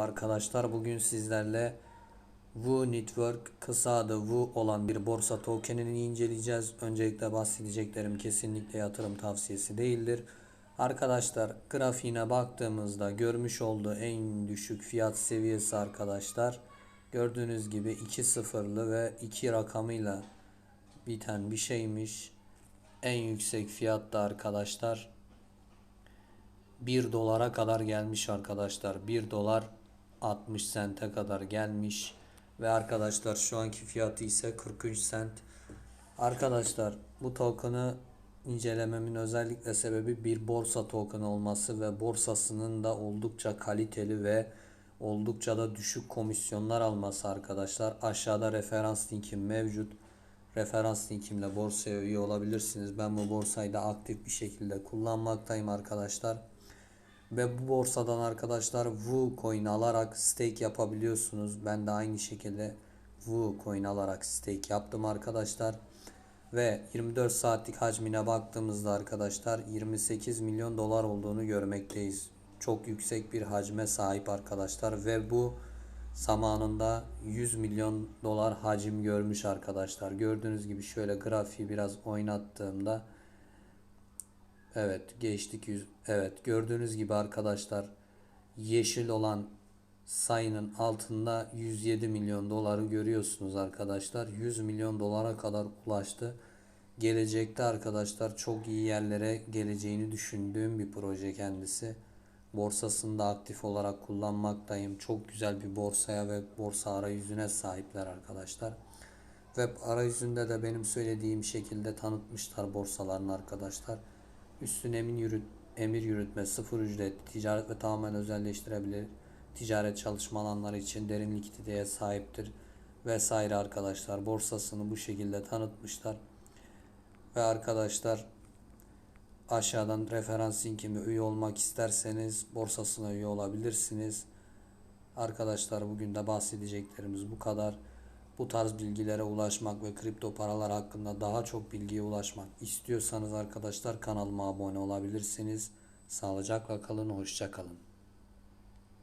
Arkadaşlar bugün sizlerle Wu Network kısa adı Wu olan bir borsa tokenini inceleyeceğiz. Öncelikle bahsedeceklerim kesinlikle yatırım tavsiyesi değildir. Arkadaşlar grafiğine baktığımızda görmüş olduğu en düşük fiyat seviyesi arkadaşlar gördüğünüz gibi 2 sıfırlı ve 2 rakamıyla biten bir şeymiş. En yüksek fiyatta arkadaşlar 1 dolara kadar gelmiş arkadaşlar. 1 dolar 60 sente kadar gelmiş. Ve arkadaşlar şu anki fiyatı ise 43 sent. Arkadaşlar bu token'ı incelememin özellikle sebebi bir borsa token olması ve borsasının da oldukça kaliteli ve oldukça da düşük komisyonlar alması arkadaşlar. Aşağıda referans linkim mevcut. Referans linkimle borsaya üye olabilirsiniz. Ben bu borsayı da aktif bir şekilde kullanmaktayım arkadaşlar. Ve bu borsadan arkadaşlar Wu coin alarak stake yapabiliyorsunuz. Ben de aynı şekilde Wu coin alarak stake yaptım arkadaşlar. Ve 24 saatlik hacmine baktığımızda arkadaşlar 28 milyon dolar olduğunu görmekteyiz. Çok yüksek bir hacme sahip arkadaşlar ve bu zamanında 100 milyon dolar hacim görmüş arkadaşlar. Gördüğünüz gibi şöyle grafiği biraz oynattığımda Evet geçtik yüz. Evet gördüğünüz gibi arkadaşlar yeşil olan sayının altında 107 milyon doları görüyorsunuz arkadaşlar. 100 milyon dolara kadar ulaştı. Gelecekte arkadaşlar çok iyi yerlere geleceğini düşündüğüm bir proje kendisi. Borsasında aktif olarak kullanmaktayım. Çok güzel bir borsaya ve borsa arayüzüne sahipler arkadaşlar. Web arayüzünde de benim söylediğim şekilde tanıtmışlar borsalarını arkadaşlar. Üstün emin yürüt, emir yürütme, sıfır ücret, ticaret ve tamamen özelleştirebilir. Ticaret çalışma alanları için derin likiditeye sahiptir vesaire arkadaşlar. Borsasını bu şekilde tanıtmışlar. Ve arkadaşlar aşağıdan referans linkime üye olmak isterseniz borsasına üye olabilirsiniz. Arkadaşlar bugün de bahsedeceklerimiz bu kadar. Bu tarz bilgilere ulaşmak ve kripto paralar hakkında daha çok bilgiye ulaşmak istiyorsanız arkadaşlar kanalıma abone olabilirsiniz. Sağlıcakla kalın, hoşça kalın.